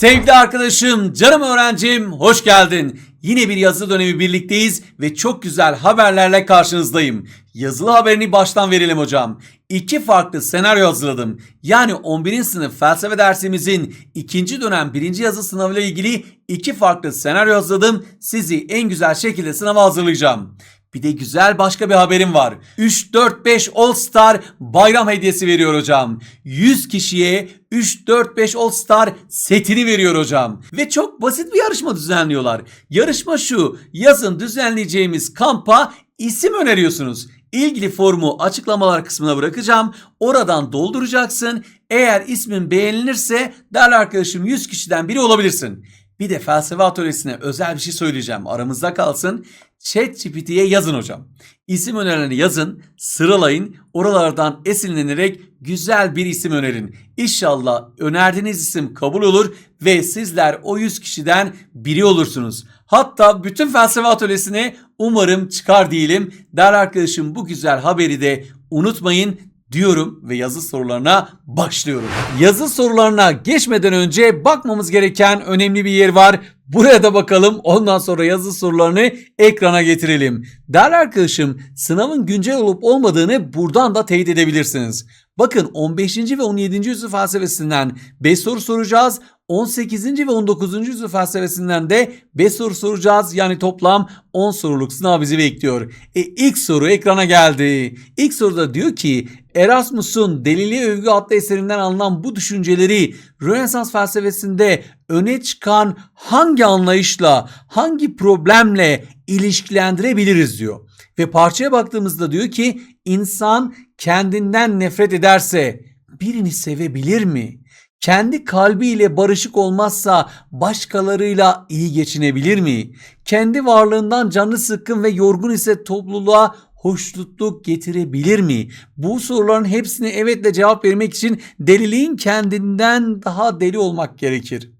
Sevgili arkadaşım, canım öğrencim, hoş geldin. Yine bir yazılı dönemi birlikteyiz ve çok güzel haberlerle karşınızdayım. Yazılı haberini baştan verelim hocam. İki farklı senaryo hazırladım. Yani 11. sınıf felsefe dersimizin ikinci dönem birinci yazı sınavıyla ilgili iki farklı senaryo hazırladım. Sizi en güzel şekilde sınava hazırlayacağım. Bir de güzel başka bir haberim var. 3 4 5 All Star bayram hediyesi veriyor hocam. 100 kişiye 3 4 5 All Star setini veriyor hocam. Ve çok basit bir yarışma düzenliyorlar. Yarışma şu. Yazın düzenleyeceğimiz kampa isim öneriyorsunuz. İlgili formu açıklamalar kısmına bırakacağım. Oradan dolduracaksın. Eğer ismin beğenilirse değerli arkadaşım 100 kişiden biri olabilirsin. Bir de felsefe atölyesine özel bir şey söyleyeceğim. Aramızda kalsın. ChatGPT'ye yazın hocam. İsim önerilerini yazın, sıralayın. Oralardan esinlenerek güzel bir isim önerin. İnşallah önerdiğiniz isim kabul olur ve sizler o 100 kişiden biri olursunuz. Hatta bütün felsefe atölyesine umarım çıkar diyelim. Değerli arkadaşım bu güzel haberi de unutmayın diyorum ve yazı sorularına başlıyorum. Yazı sorularına geçmeden önce bakmamız gereken önemli bir yer var. Buraya da bakalım ondan sonra yazı sorularını ekrana getirelim. Değerli arkadaşım sınavın güncel olup olmadığını buradan da teyit edebilirsiniz. Bakın 15. ve 17. yüzyıl felsefesinden 5 soru soracağız. 18. ve 19. yüzyıl felsefesinden de 5 soru soracağız. Yani toplam 10 soruluk sınav bizi bekliyor. E ilk soru ekrana geldi. İlk soruda diyor ki Erasmus'un Delili Övgü adlı eserinden alınan bu düşünceleri Rönesans felsefesinde öne çıkan hangi anlayışla, hangi problemle ilişkilendirebiliriz diyor. Ve parçaya baktığımızda diyor ki insan kendinden nefret ederse birini sevebilir mi? Kendi kalbiyle barışık olmazsa başkalarıyla iyi geçinebilir mi? Kendi varlığından canı sıkkın ve yorgun ise topluluğa hoşnutluk getirebilir mi? Bu soruların hepsine evetle cevap vermek için deliliğin kendinden daha deli olmak gerekir.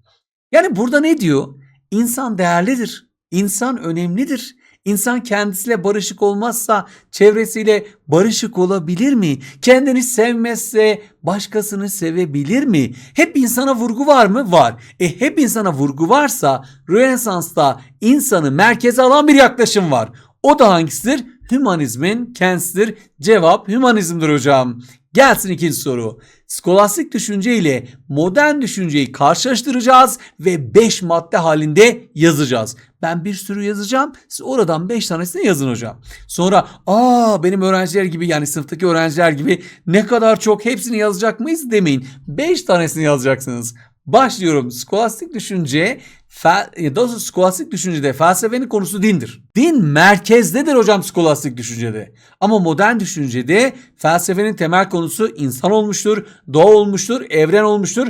Yani burada ne diyor? İnsan değerlidir. İnsan önemlidir. İnsan kendisiyle barışık olmazsa çevresiyle barışık olabilir mi? Kendini sevmezse başkasını sevebilir mi? Hep insana vurgu var mı? Var. E hep insana vurgu varsa Rönesans'ta insanı merkeze alan bir yaklaşım var. O da hangisidir? Hümanizmin kendisidir. Cevap hümanizmdir hocam. Gelsin ikinci soru. Skolastik düşünce ile modern düşünceyi karşılaştıracağız ve 5 madde halinde yazacağız. Ben bir sürü yazacağım. Siz oradan 5 tanesini yazın hocam. Sonra aa benim öğrenciler gibi yani sınıftaki öğrenciler gibi ne kadar çok hepsini yazacak mıyız demeyin. 5 tanesini yazacaksınız. Başlıyorum. Skolastik düşünce fel, ya da skolastik düşüncede felsefenin konusu dindir. Din merkezdedir hocam skolastik düşüncede. Ama modern düşüncede felsefenin temel konusu insan olmuştur, doğa olmuştur, evren olmuştur.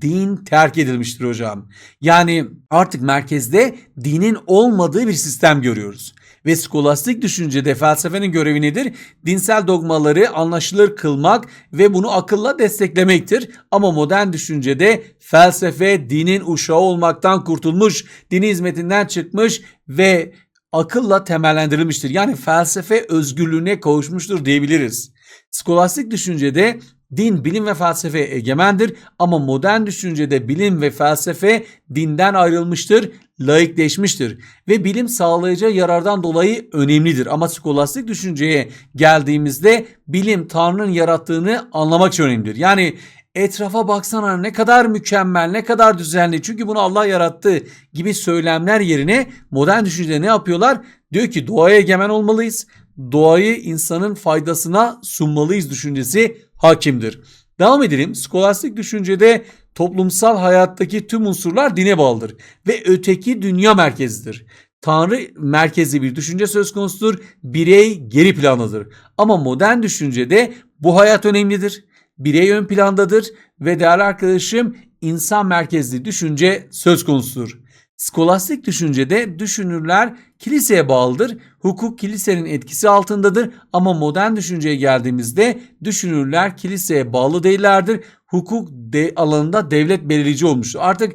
Din terk edilmiştir hocam. Yani artık merkezde dinin olmadığı bir sistem görüyoruz. Ve skolastik düşüncede felsefenin görevi nedir? Dinsel dogmaları anlaşılır kılmak ve bunu akılla desteklemektir. Ama modern düşüncede felsefe dinin uşağı olmaktan kurtulmuş, dini hizmetinden çıkmış ve akılla temellendirilmiştir. Yani felsefe özgürlüğüne kavuşmuştur diyebiliriz. Skolastik düşüncede din, bilim ve felsefe egemendir ama modern düşüncede bilim ve felsefe dinden ayrılmıştır, laikleşmiştir ve bilim sağlayacağı yarardan dolayı önemlidir. Ama skolastik düşünceye geldiğimizde bilim Tanrı'nın yarattığını anlamak için önemlidir. Yani etrafa baksana ne kadar mükemmel, ne kadar düzenli çünkü bunu Allah yarattı gibi söylemler yerine modern düşüncede ne yapıyorlar? Diyor ki doğaya egemen olmalıyız. Doğayı insanın faydasına sunmalıyız düşüncesi hakimdir. Devam edelim. Skolastik düşüncede toplumsal hayattaki tüm unsurlar dine bağlıdır ve öteki dünya merkezidir. Tanrı merkezi bir düşünce söz konusudur. Birey geri plandadır. Ama modern düşüncede bu hayat önemlidir. Birey ön plandadır ve değerli arkadaşım insan merkezli düşünce söz konusudur. Skolastik düşüncede düşünürler kiliseye bağlıdır. Hukuk kilisenin etkisi altındadır ama modern düşünceye geldiğimizde düşünürler kiliseye bağlı değillerdir. Hukuk de alanında devlet belirleyici olmuştur. Artık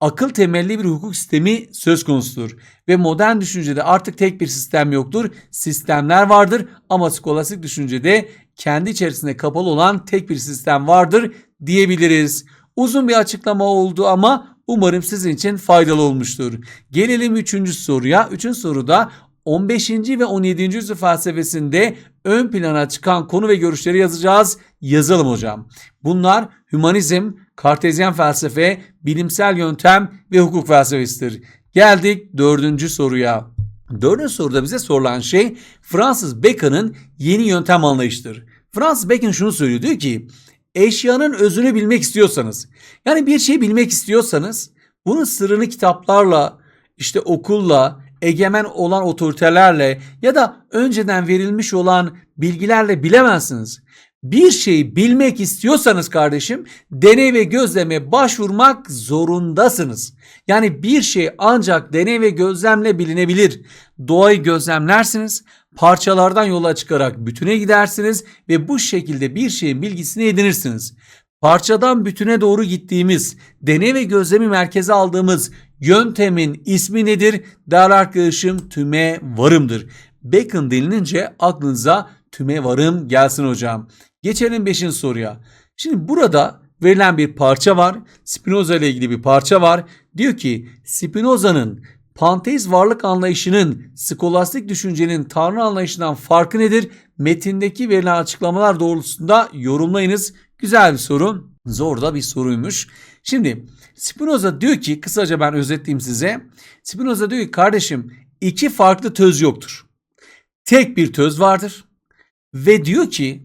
akıl temelli bir hukuk sistemi söz konusudur. Ve modern düşüncede artık tek bir sistem yoktur. Sistemler vardır ama skolastik düşüncede kendi içerisinde kapalı olan tek bir sistem vardır diyebiliriz. Uzun bir açıklama oldu ama Umarım sizin için faydalı olmuştur. Gelelim 3. soruya. 3. soruda 15. ve 17. yüzyıl felsefesinde ön plana çıkan konu ve görüşleri yazacağız. Yazalım hocam. Bunlar hümanizm, kartezyen felsefe, bilimsel yöntem ve hukuk felsefesidir. Geldik dördüncü soruya. Dördüncü soruda bize sorulan şey Fransız Bacon'ın yeni yöntem anlayışıdır. Fransız Bacon şunu söylüyor diyor ki eşyanın özünü bilmek istiyorsanız yani bir şey bilmek istiyorsanız bunun sırrını kitaplarla işte okulla egemen olan otoritelerle ya da önceden verilmiş olan bilgilerle bilemezsiniz. Bir şeyi bilmek istiyorsanız kardeşim deney ve gözleme başvurmak zorundasınız. Yani bir şey ancak deney ve gözlemle bilinebilir. Doğayı gözlemlersiniz, parçalardan yola çıkarak bütüne gidersiniz ve bu şekilde bir şeyin bilgisini edinirsiniz. Parçadan bütüne doğru gittiğimiz, deney ve gözlemi merkeze aldığımız yöntemin ismi nedir? Değerli arkadaşım tüme varımdır. Bacon denilince aklınıza tüme varım gelsin hocam. Geçelim 5. soruya. Şimdi burada verilen bir parça var. Spinoza ile ilgili bir parça var. Diyor ki Spinoza'nın panteist varlık anlayışının skolastik düşüncenin tanrı anlayışından farkı nedir? Metindeki verilen açıklamalar doğrultusunda yorumlayınız. Güzel bir soru. Zor da bir soruymuş. Şimdi Spinoza diyor ki kısaca ben özetleyeyim size. Spinoza diyor ki kardeşim iki farklı töz yoktur. Tek bir töz vardır. Ve diyor ki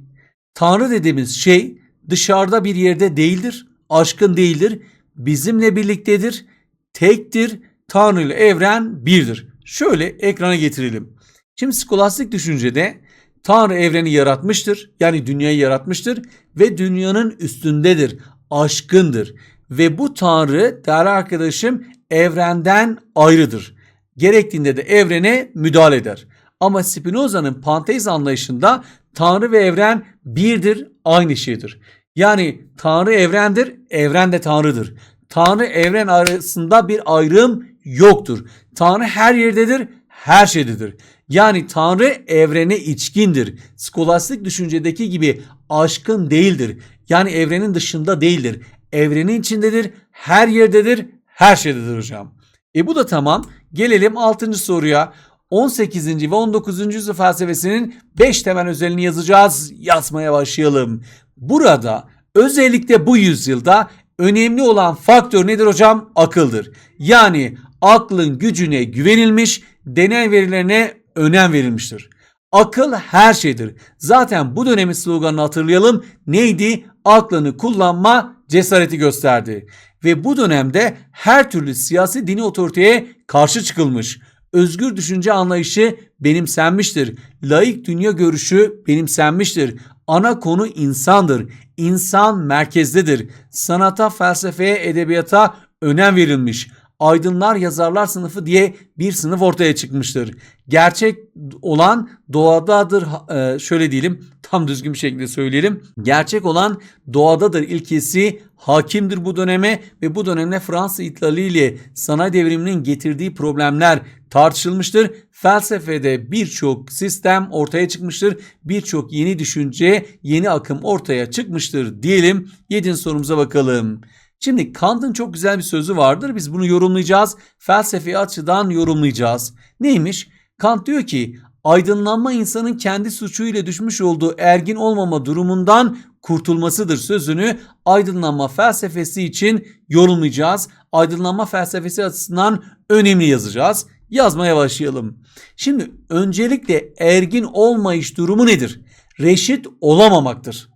Tanrı dediğimiz şey dışarıda bir yerde değildir, aşkın değildir, bizimle birliktedir, tektir, Tanrı ile evren birdir. Şöyle ekrana getirelim. Şimdi skolastik düşüncede Tanrı evreni yaratmıştır, yani dünyayı yaratmıştır ve dünyanın üstündedir, aşkındır. Ve bu Tanrı değerli arkadaşım evrenden ayrıdır. Gerektiğinde de evrene müdahale eder. Ama Spinoza'nın panteist anlayışında Tanrı ve evren birdir, aynı şeydir. Yani Tanrı evrendir, evren de Tanrı'dır. Tanrı evren arasında bir ayrım yoktur. Tanrı her yerdedir, her şeydedir. Yani Tanrı evrene içkindir. Skolastik düşüncedeki gibi aşkın değildir. Yani evrenin dışında değildir. Evrenin içindedir, her yerdedir, her şeydedir hocam. E bu da tamam. Gelelim 6. soruya. 18. ve 19. yüzyıl felsefesinin 5 temel özelliğini yazacağız. Yazmaya başlayalım. Burada özellikle bu yüzyılda önemli olan faktör nedir hocam? Akıldır. Yani aklın gücüne güvenilmiş, deney verilerine önem verilmiştir. Akıl her şeydir. Zaten bu dönemin sloganını hatırlayalım. Neydi? Aklını kullanma cesareti gösterdi. Ve bu dönemde her türlü siyasi dini otoriteye karşı çıkılmış özgür düşünce anlayışı benimsenmiştir. Laik dünya görüşü benimsenmiştir. Ana konu insandır. İnsan merkezdedir. Sanata, felsefeye, edebiyata önem verilmiş. Aydınlar yazarlar sınıfı diye bir sınıf ortaya çıkmıştır. Gerçek olan doğadadır e, şöyle diyelim tam düzgün bir şekilde söyleyelim. Gerçek olan doğadadır ilkesi hakimdir bu döneme ve bu dönemde Fransız İtlali ile sanayi devriminin getirdiği problemler tartışılmıştır. Felsefede birçok sistem ortaya çıkmıştır. Birçok yeni düşünce, yeni akım ortaya çıkmıştır diyelim. Yedinci sorumuza bakalım. Şimdi Kant'ın çok güzel bir sözü vardır. Biz bunu yorumlayacağız. Felsefi açıdan yorumlayacağız. Neymiş? Kant diyor ki aydınlanma insanın kendi suçuyla düşmüş olduğu ergin olmama durumundan kurtulmasıdır sözünü aydınlanma felsefesi için yorumlayacağız. Aydınlanma felsefesi açısından önemli yazacağız. Yazmaya başlayalım. Şimdi öncelikle ergin olmayış durumu nedir? Reşit olamamaktır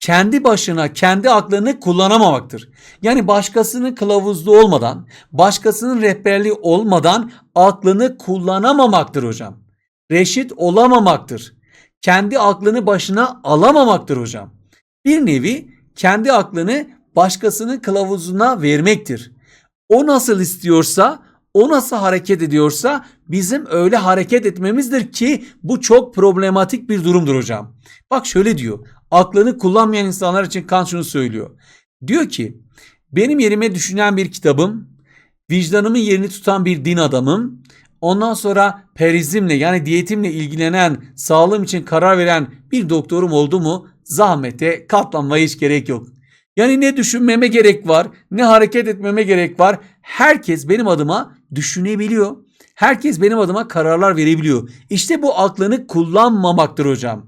kendi başına kendi aklını kullanamamaktır. Yani başkasının kılavuzlu olmadan, başkasının rehberliği olmadan aklını kullanamamaktır hocam. Reşit olamamaktır. Kendi aklını başına alamamaktır hocam. Bir nevi kendi aklını başkasının kılavuzuna vermektir. O nasıl istiyorsa, o nasıl hareket ediyorsa bizim öyle hareket etmemizdir ki bu çok problematik bir durumdur hocam. Bak şöyle diyor aklını kullanmayan insanlar için Kant şunu söylüyor. Diyor ki benim yerime düşünen bir kitabım, vicdanımın yerini tutan bir din adamım, ondan sonra perizmle yani diyetimle ilgilenen, sağlığım için karar veren bir doktorum oldu mu zahmete katlanmaya hiç gerek yok. Yani ne düşünmeme gerek var, ne hareket etmeme gerek var. herkes benim adıma düşünebiliyor. Herkes benim adıma kararlar verebiliyor. İşte bu aklını kullanmamaktır hocam.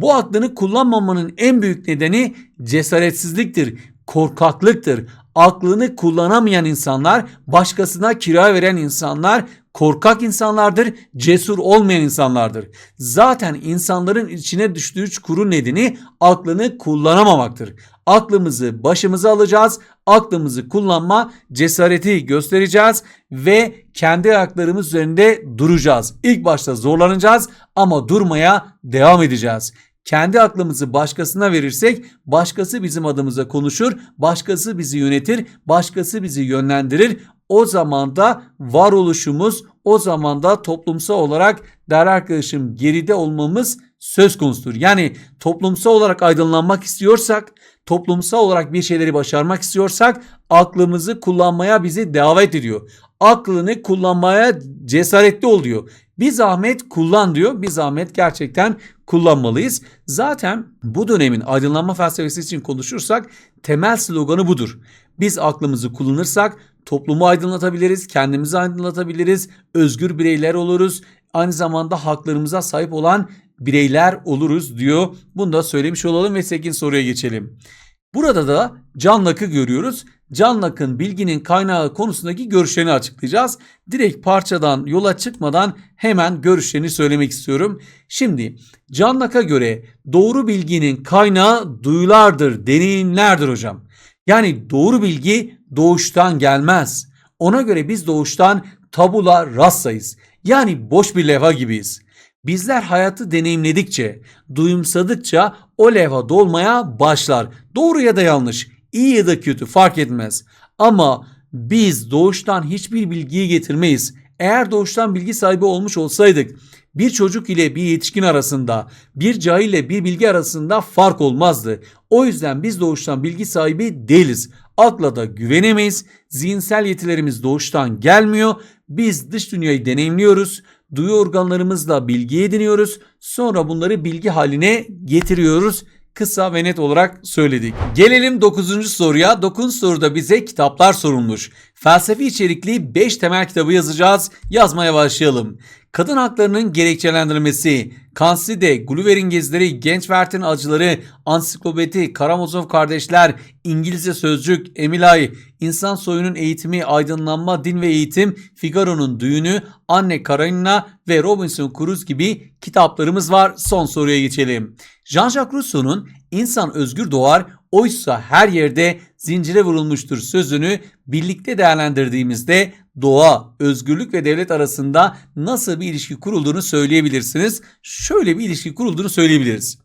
Bu aklını kullanmamanın en büyük nedeni cesaretsizliktir, korkaklıktır. Aklını kullanamayan insanlar, başkasına kira veren insanlar korkak insanlardır, cesur olmayan insanlardır. Zaten insanların içine düştüğü çukurun nedeni aklını kullanamamaktır. Aklımızı başımıza alacağız, aklımızı kullanma cesareti göstereceğiz ve kendi ayaklarımız üzerinde duracağız. İlk başta zorlanacağız ama durmaya devam edeceğiz. Kendi aklımızı başkasına verirsek başkası bizim adımıza konuşur, başkası bizi yönetir, başkası bizi yönlendirir. O zaman da varoluşumuz, o zaman da toplumsal olarak değerli arkadaşım geride olmamız söz konusudur. Yani toplumsal olarak aydınlanmak istiyorsak, toplumsal olarak bir şeyleri başarmak istiyorsak aklımızı kullanmaya bizi davet ediyor. Aklını kullanmaya cesaretli ol diyor. Bir zahmet kullan diyor. Bir zahmet gerçekten kullanmalıyız. Zaten bu dönemin aydınlanma felsefesi için konuşursak temel sloganı budur. Biz aklımızı kullanırsak toplumu aydınlatabiliriz, kendimizi aydınlatabiliriz, özgür bireyler oluruz. Aynı zamanda haklarımıza sahip olan bireyler oluruz diyor. Bunu da söylemiş olalım ve 8 soruya geçelim. Burada da John Locke'ı görüyoruz. John Locke'ın bilginin kaynağı konusundaki görüşlerini açıklayacağız. Direkt parçadan yola çıkmadan hemen görüşlerini söylemek istiyorum. Şimdi John Locke'a göre doğru bilginin kaynağı duyulardır, deneyimlerdir hocam. Yani doğru bilgi doğuştan gelmez. Ona göre biz doğuştan tabula rasayız. Yani boş bir levha gibiyiz. Bizler hayatı deneyimledikçe, duyumsadıkça o levha dolmaya başlar. Doğru ya da yanlış, iyi ya da kötü fark etmez. Ama biz doğuştan hiçbir bilgiyi getirmeyiz. Eğer doğuştan bilgi sahibi olmuş olsaydık bir çocuk ile bir yetişkin arasında, bir cahil ile bir bilgi arasında fark olmazdı. O yüzden biz doğuştan bilgi sahibi değiliz. Akla da güvenemeyiz. Zihinsel yetilerimiz doğuştan gelmiyor. Biz dış dünyayı deneyimliyoruz. Duyu organlarımızla bilgi ediniyoruz. Sonra bunları bilgi haline getiriyoruz kısa ve net olarak söyledik. Gelelim 9. soruya. 9. soruda bize kitaplar sorulmuş. Felsefi içerikli 5 temel kitabı yazacağız. Yazmaya başlayalım. Kadın haklarının gerekçelendirilmesi, Kanside, Gulliver'in gezileri, Genç Werther'in acıları, Ansiklopedi, Karamazov kardeşler, İngilizce sözcük, Emilay, İnsan soyunun eğitimi, aydınlanma, din ve eğitim, Figaro'nun düğünü, Anne Karenina ve Robinson Crusoe gibi kitaplarımız var. Son soruya geçelim. Jean-Jacques Rousseau'nun İnsan özgür doğar, oysa her yerde zincire vurulmuştur sözünü birlikte değerlendirdiğimizde doğa, özgürlük ve devlet arasında nasıl bir ilişki kurulduğunu söyleyebilirsiniz. Şöyle bir ilişki kurulduğunu söyleyebiliriz.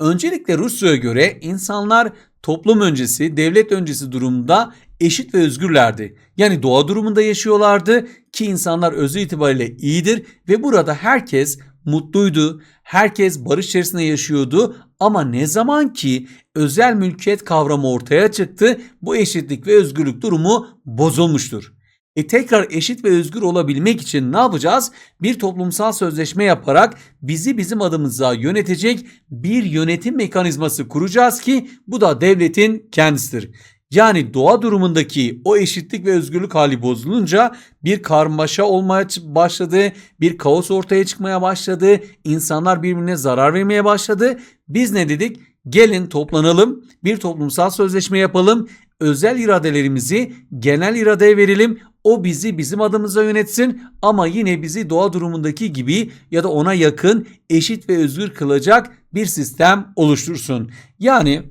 Öncelikle Rousseau'ya göre insanlar toplum öncesi, devlet öncesi durumda eşit ve özgürlerdi. Yani doğa durumunda yaşıyorlardı ki insanlar özü itibariyle iyidir ve burada herkes mutluydu. Herkes barış içerisinde yaşıyordu ama ne zaman ki özel mülkiyet kavramı ortaya çıktı bu eşitlik ve özgürlük durumu bozulmuştur. E tekrar eşit ve özgür olabilmek için ne yapacağız? Bir toplumsal sözleşme yaparak bizi bizim adımıza yönetecek bir yönetim mekanizması kuracağız ki bu da devletin kendisidir. Yani doğa durumundaki o eşitlik ve özgürlük hali bozulunca bir karmaşa olmaya başladı, bir kaos ortaya çıkmaya başladı, insanlar birbirine zarar vermeye başladı. Biz ne dedik? Gelin toplanalım, bir toplumsal sözleşme yapalım, özel iradelerimizi genel iradeye verelim. O bizi bizim adımıza yönetsin ama yine bizi doğa durumundaki gibi ya da ona yakın, eşit ve özgür kılacak bir sistem oluştursun. Yani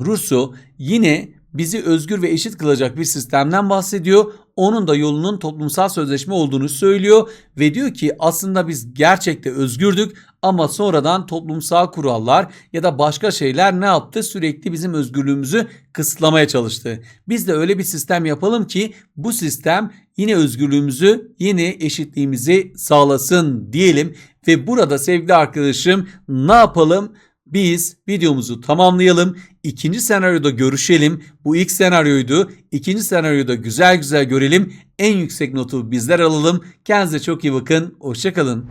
Rousseau yine bizi özgür ve eşit kılacak bir sistemden bahsediyor. Onun da yolunun toplumsal sözleşme olduğunu söylüyor ve diyor ki aslında biz gerçekte özgürdük ama sonradan toplumsal kurallar ya da başka şeyler ne yaptı? Sürekli bizim özgürlüğümüzü kısıtlamaya çalıştı. Biz de öyle bir sistem yapalım ki bu sistem yine özgürlüğümüzü, yine eşitliğimizi sağlasın diyelim ve burada sevgili arkadaşım ne yapalım? Biz videomuzu tamamlayalım. İkinci senaryoda görüşelim. Bu ilk senaryoydu. İkinci senaryoda güzel güzel görelim. En yüksek notu bizler alalım. Kendinize çok iyi bakın. Hoşçakalın.